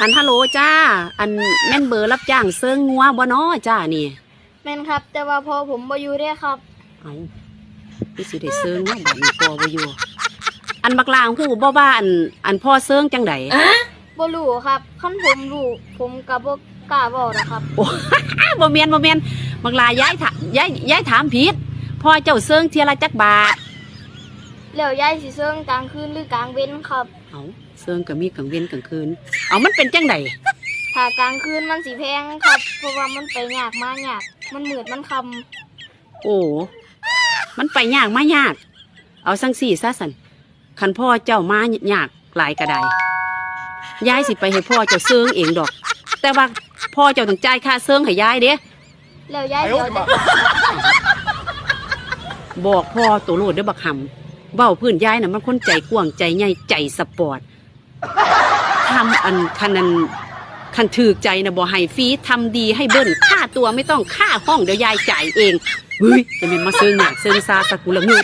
อันฮัลโหลจ้า อันแม่นเบอร์รับจ้างเซิงงัวบ่น้อจ้านี่แม่นครับ แต่ว่าพอผมบ่อยู่เด้ครับ เอาพี่สิได้เซิงงัวบัดนี้พอบ่อยู่ อันบักลางฮู้บ่ว่าอันอันพ่อเซิงจังไดบ่รู้ครับคันผมรู้ผมก็บ่กล้าเว้านะครับอ้าบ่แม่นบ่แม่นบักลาย้ายถามย้ายย้ายถามผิดพ่อเจ้าเซิงเที่ยละจักบาท แล้วยายสิเซิงกลางคืนหรือกลางเว้นครับ เอาเซิงก็มีกลางเว้นกลางคืน เอามันเป็นจังไดถ้ากลางคืนมันสิแพงครับ เพราะว่ามันไปยากมายาก มันมืดมันคำโอ้มันไปยากมายาก เอาสังสี่ซะสันคันพ่อเจ้ามายากหลายกระไดยายสิไปให้พ่อเจ้าเซิงเองดอก แต่ว่าพ่อเจ้าต้องจ่ายค่าเซิงให้ยายเด้แล้วยายเดี๋ยวจะบอกพ่อตัวโลดเด้อบักหำ เบ้าพื้นยายน่ะมันคนใจกว้างใจใหญ่ใจสปอร์ตทำอันคันนันคันถือใจนะบ่ให้ฟรีทำดีให้เบิ้ลค่าตัวไม่ต้องค่าห้องเดี๋ยวยายจ่ายเองเฮ้ยจะเป็นมาเซิงหนักเซิงซาสกุละงือ